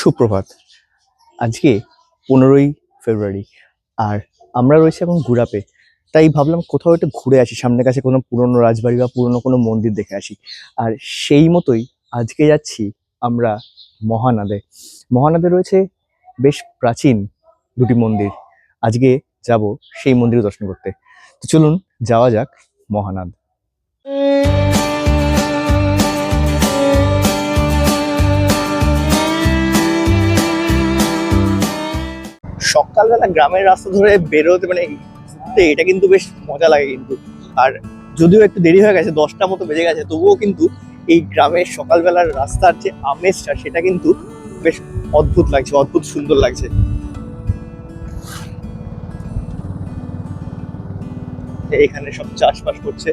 সুপ্রভাত। আজকে পনেরোই ফেব্রুয়ারি আর আমরা রয়েছি এখন ঘুরাপে তাই ভাবলাম কোথাও একটু ঘুরে আসি, সামনের কাছে কোনো পুরনো রাজবাড়ি বা পুরনো কোনো মন্দির দেখে আসি। আর সেই মতোই আজকে যাচ্ছি আমরা মহানাদে। মহানাদে রয়েছে বেশ প্রাচীন দুটি মন্দির। আজকে যাব সেই মন্দির দর্শন করতে। তো চলুন যাওয়া যাক মহানাদ। সকালবেলা গ্রামের রাস্তা ধরে বেরোতে মানে এটা কিন্তু বেশ মজা লাগে কিন্তু। আর যদিও একটু দেরি হয়ে গেছে দশটা মতো বেজে গেছে, তবুও কিন্তু এই গ্রামের সকালবেলার রাস্তার যে আমেজটা, সেটা কিন্তু বেশ অদ্ভুত লাগছে, অদ্ভুত সুন্দর লাগছে। এখানে সব চাষবাস করছে।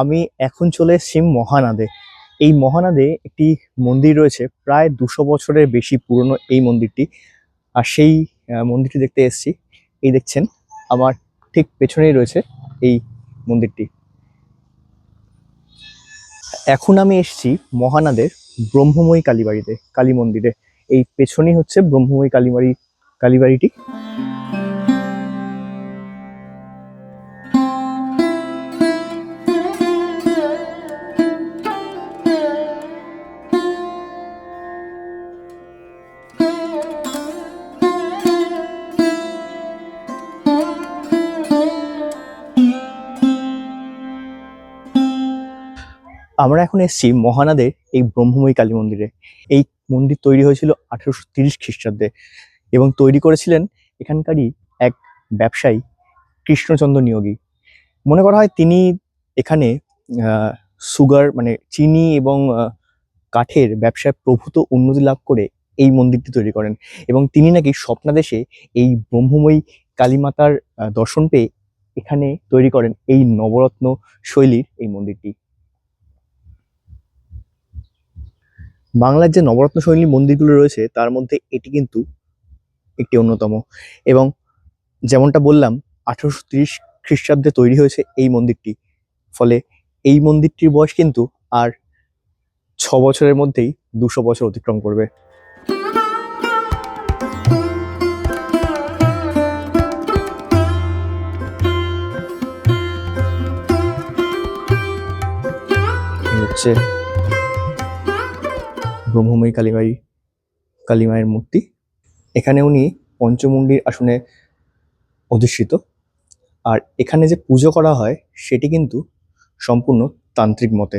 আমি এখন চলে এসেছি মহানাদে। এই মহানাদে একটি মন্দির রয়েছে, প্রায় দুশো বছরের বেশি পুরনো এই মন্দিরটি। আর সেই মন্দিরটি দেখতে এসেছি। এই দেখছেন, আমার ঠিক পেছনেই রয়েছে এই মন্দিরটি। এখন আমি এসছি মহানাদের ব্রহ্মময়ী কালীবাড়িতে, কালী মন্দিরে। এই পেছনেই হচ্ছে ব্রহ্মময়ী কালীবাড়ি, কালীবাড়িটি। আমরা এখন এসেছি মহানাদের এই ব্রহ্মময়ী কালী মন্দিরে। এই মন্দির তৈরি হয়েছিল আঠেরোশো তিরিশ খ্রিস্টাব্দে এবং তৈরি করেছিলেন এখানকারই এক ব্যবসায়ী কৃষ্ণচন্দ্র নিয়োগী। মনে করা হয় তিনি এখানে সুগার মানে চিনি এবং কাঠের ব্যবসায় প্রভূত উন্নতি লাভ করে এই মন্দিরটি তৈরি করেন এবং তিনি নাকি স্বপ্নাদেশে এই ব্রহ্মময়ী কালীমাতার দর্শন পেয়ে এখানে তৈরি করেন এই নবরত্ন শৈলীর এই মন্দিরটি। বাংলার যে নবরত্ন শৈলী মন্দিরগুলো রয়েছে, তার মধ্যে এটি কিন্তু একটি অন্যতম। এবং যেমনটা বললাম, আঠারোশো তিরিশ খ্রিস্টাব্দে তৈরি হয়েছে এই মন্দিরটি। ফলে এই মন্দিরটির বয়স কিন্তু আর ছ বছরের মধ্যেই দুশো বছর অতিক্রম করবে। হচ্ছে ব্রহ্মময়ী কালীমাই কালীমায়ের মূর্তি। এখানে উনি পঞ্চমুণ্ডির আসনে অধিষ্ঠিত। আর এখানে যে পুজো করা হয়, সেটি কিন্তু সম্পূর্ণ তান্ত্রিক মতে।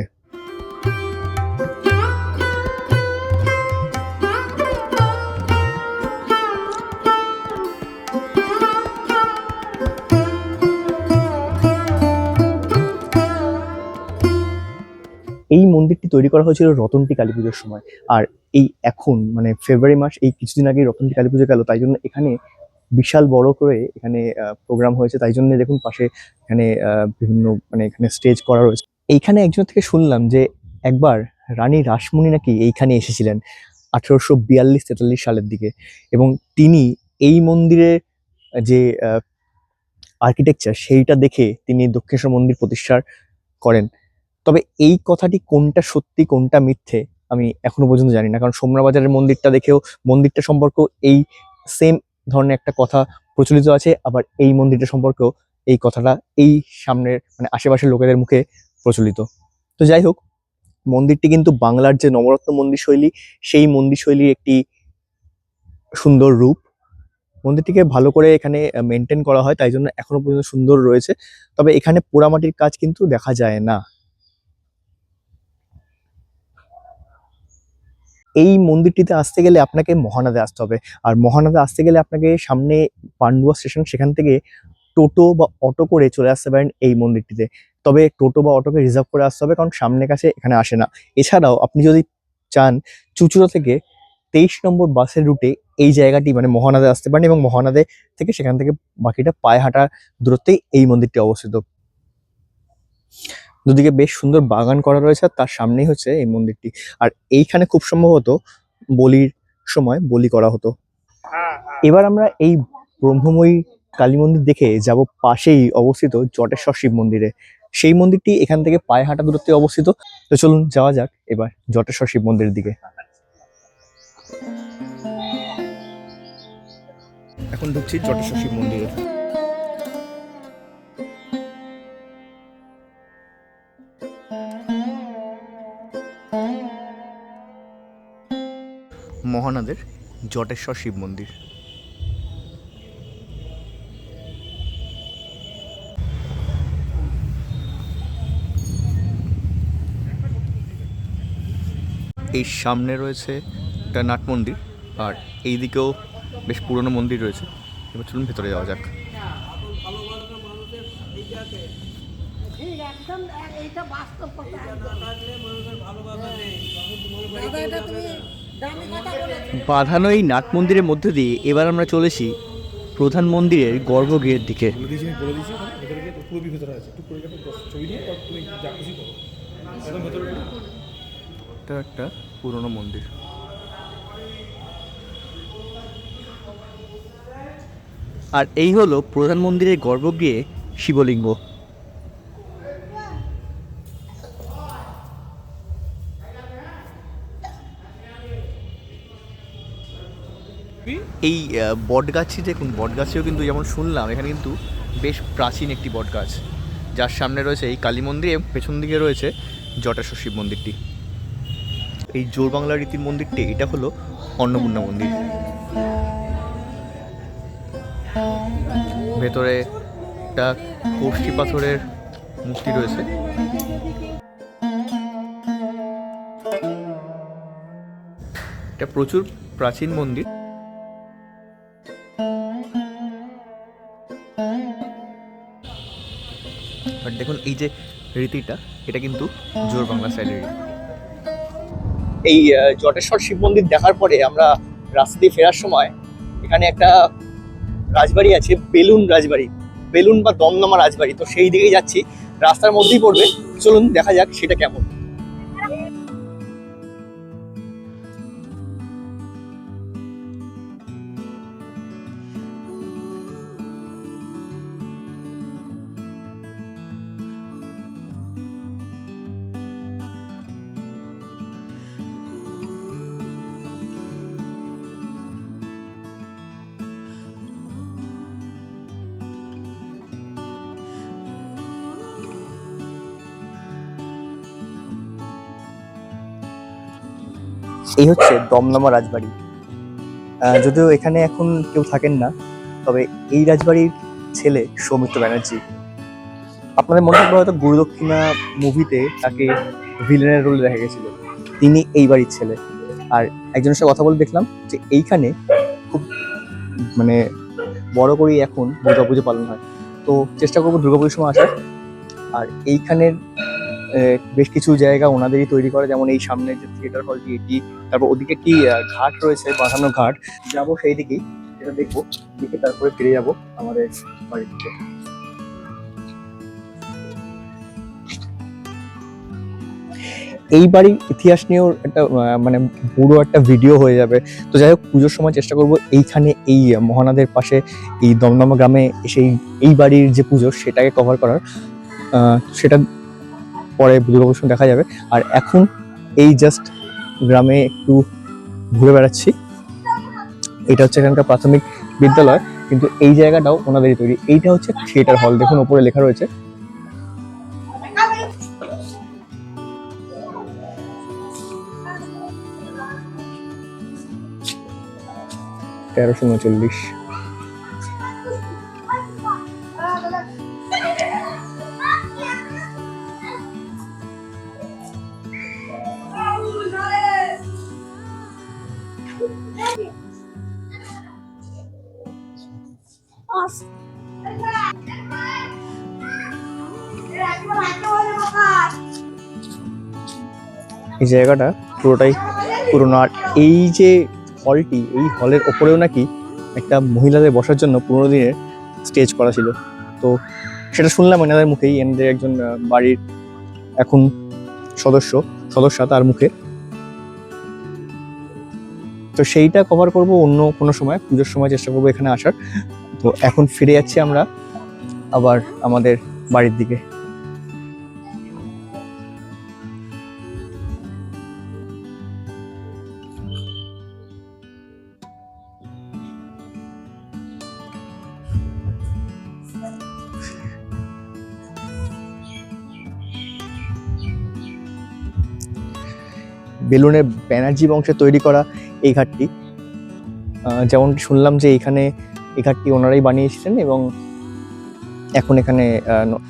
এই মন্দিরটি তৈরি করা হয়েছিল রতনটি কালী পুজোর সময়। আর এই এখন মানে ফেব্রুয়ারি মাস, এই কিছুদিন আগে রতনটি কালী পুজো গেল, তাই জন্য এখানে বিশাল বড় করে এখানে প্রোগ্রাম হয়েছে। তাই জন্য দেখুন পাশে এখানে বিভিন্ন মানে এখানে স্টেজ করা রয়েছে। এইখানে একজন থেকে শুনলাম যে একবার রানী রাসমণি নাকি এইখানে এসেছিলেন, আঠেরোশো বিয়াল্লিশ তেতাল্লিশ সালের দিকে। এবং তিনি এই মন্দিরের যে আর্কিটেকচার সেইটা দেখে তিনি দক্ষিণেশ্বর মন্দির প্রতিষ্ঠার করেন। তবে এই কথাটি কোনটা সত্যি, কোনটা মিথ্যে, আমি এখনও পর্যন্ত জানি না। কারণ সোমনাবাজারের মন্দিরটা দেখেও মন্দিরটা সম্পর্ক এই সেম ধরনের একটা কথা প্রচলিত আছে, আবার এই মন্দিরটা সম্পর্কেও এই কথাটা এই সামনের মানে আশেপাশের লোকেদের মুখে প্রচলিত। তো যাই হোক, মন্দিরটি কিন্তু বাংলার যে নবরত্ন মন্দির শৈলী সেই মন্দির শৈলীর একটি সুন্দর রূপ। মন্দিরটিকে ভালো করে এখানে মেনটেন করা হয়, তাই জন্য এখনও পর্যন্ত সুন্দর রয়েছে। তবে এখানে পোড়ামাটির কাজ কিন্তু দেখা যায় না। এই মন্দিরটিতে আসতে গেলে আপনাকে মহানাদে আসতে হবে। আর মহানাদে আসতে গেলে আপনাকে সামনে পান্ডুয়া স্টেশন, সেখান থেকে টোটো বা অটো করে চলে আসতে পারেন এই মন্দিরটিতে। তবে টোটো বা অটোকে রিজার্ভ করে আসতে হবে, কারণ সামনে কাছে এখানে আসে না। এছাড়াও আপনি যদি চান চুচুড়া থেকে তেইশ নম্বর বাসের রুটে এই জায়গাটি মানে মহানাদে আসতে পারেন এবং মহানাদে থেকে সেখান থেকে বাকিটা পায়ে হাঁটার দূরত্বেই এই মন্দিরটি অবস্থিত। দুদিকে বেশ সুন্দর বাগান করা রয়েছে তার সামনেই হচ্ছে এই মন্দিরটি। আর এইখানে খুব সম্ভবত বলির সময় বলি করা হতো। এবার আমরা এই ব্রহ্মময়ী কালী মন্দির দেখে যাব পাশেই অবস্থিত জটেশ্বর শিব মন্দিরে। সেই মন্দিরটি এখান থেকে পায়ে হাঁটা দূরত্বে অবস্থিত। তো চলুন যাওয়া যাক এবার জটেশ্বর শিব মন্দিরের দিকে। এখন ঢুকছি জটেশ্বর শিব মন্দিরে। মহানাদের জটেশ্বর শিব মন্দির। এই সামনে রয়েছে একটা নাট মন্দির আর এই দিকেও বেশ পুরনো মন্দির রয়েছে। এবার চলুন ভেতরে যাওয়া যাক। এইটা বাস্তব কথা। বাঁধানো এই নাট মন্দিরের মধ্যে দিয়ে এবার আমরা চলেছি প্রধান মন্দিরের গর্ভগৃহের দিকে। এটা একটা পুরনো মন্দির আর এই হলো প্রধান মন্দিরের গর্ভগৃহে শিবলিঙ্গ এই বটগাছটি দেখুন, বটগাছেও কিন্তু যেমন শুনলাম, এখানে কিন্তু বেশ প্রাচীন একটি বটগাছ। যার সামনে রয়েছে এই কালী মন্দির এবং পেছন দিকে রয়েছে জটাশ্বর শিব মন্দিরটি। এই জোর বাংলা রীতির মন্দিরটি, এটা হলো অন্নপূর্ণা মন্দির। ভেতরে একটা কোষ্ঠী পাথরের মূর্তি রয়েছে। এটা প্রচুর প্রাচীন মন্দির। আর দেখুন, এই যে রীতিটা, এটা কিন্তু জোর বাংলা সাইডের এই জটেশ্বর শিব মন্দির দেখার পরে আমরা রাস্তা দিয়ে ফেরার সময় এখানে একটা রাজবাড়ি আছে, বেলুন রাজবাড়ি। বেলুন বা দমদমা রাজবাড়ি। তো সেই দিকেই যাচ্ছি। রাস্তার মধ্যেই পড়বে। চলুন, দেখা যাক সেটা কেমন। এই হচ্ছে দমদমা রাজবাড়ি। যদিও এখানে এখন কেউ থাকেন না, তবে এই রাজবাড়ির ছেলে সৌমিত্র ব্যানার্জি। আপনাদের মনে থাকবে হয়তো গুরুদক্ষিণা মুভিতে তাকে ভিলেনের রোলে দেখা গেছিল। তিনি এই বাড়ির ছেলে। আর একজনের সাথে কথা বলে দেখলাম যে এইখানে খুব মানে বড় করেই এখন দুর্গাপুজো পালন হয়। তো চেষ্টা করব দুর্গাপুজোর সময় আসার। আর এইখানের বেশ কিছু জায়গা ওনাদেরই তৈরি করে, যেমন এই সামনে যে থিয়েটার হলটি এটি, তারপর ওদিকে একটি ঘাট রয়েছে, বাঁধানো ঘাট। যাব সেই দিকেই, সেটা দেখব, দেখে তারপরে ফিরে যাব আমাদের বাড়িতে এই বাড়ির ইতিহাস নিয়েও একটা মানে পুরো একটা ভিডিও হয়ে যাবে। তো যাই হোক, পুজোর সময় চেষ্টা করব এইখানে এই মহানাদের পাশে এই দমদমা গ্রামে এসে এই- বাড়ির যে পুজো, সেটাকে কভার করার। সেটা পরে দুর্গাপুজোর সময় দেখা যাবে। আর এখন এই জাস্ট গ্রামে একটু ঘুরে বেড়াচ্ছি। এটা হচ্ছে এখানকার প্রাথমিক বিদ্যালয়, কিন্তু এই জায়গাটাও ওনাদেরই তৈরি। এইটা হচ্ছে থিয়েটার হল দেখুন ওপরে লেখা রয়েছে। তেরোশো উনচল্লিশ। এই জায়গাটা পুরোটাই পুরোনো। আর এই যে হলটি এই হলের ওপরেও নাকি একটা মহিলাদের বসার জন্য পনেরো দিনের স্টেজ করা ছিল। তো সেটা শুনলাম এনাদের মুখেই, এনাদের একজন বাড়ির এখন সদস্য, সদস্যা তার মুখে। তো সেইটা কভার করব অন্য কোনো সময়, পুজোর সময় চেষ্টা করব এখানে আসার। তো এখন ফিরে যাচ্ছি আমরা আবার আমাদের বাড়ির দিকে। বেলুনের ব্যানার্জি বংশে তৈরি করা এই ঘাটটি। যেমন শুনলাম যে এখানে এই ঘাটটি ওনারাই বানিয়েছিলেন এবং এখন এখানে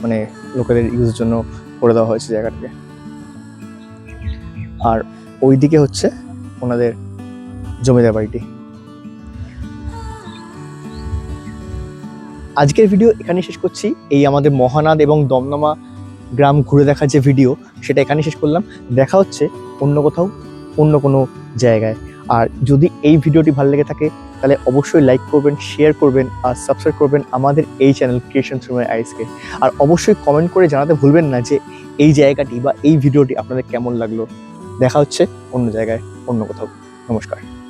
মানে লোকেদের ইউজের জন্য করে দেওয়া হয়েছে জায়গাটাকে। আর ওইদিকে হচ্ছে ওনাদের জমিদার বাড়িটি। আজকের ভিডিও এখানে শেষ করছি। এই আমাদের মহানাদ এবং দমদমা গ্রাম ঘুরে দেখার যে ভিডিও সেটা এখানে শেষ করলাম। দেখা হচ্ছে অন্য কোথাও, অন্য কোনো জায়গায়। আর যদি এই ভিডিওটি ভালো লেগে থাকে, তাহলে অবশ্যই লাইক করবেন শেয়ার করবেন, আর সাবস্ক্রাইব করবেন আমাদের এই চ্যানেল ক্রিয়েশন সময় আইসকে আর অবশ্যই কমেন্ট করে জানাতে ভুলবেন না যে এই জায়গাটি বা এই ভিডিওটি আপনাদের কেমন লাগল। দেখা হচ্ছে অন্য জায়গায়, অন্য কোথাও। নমস্কার।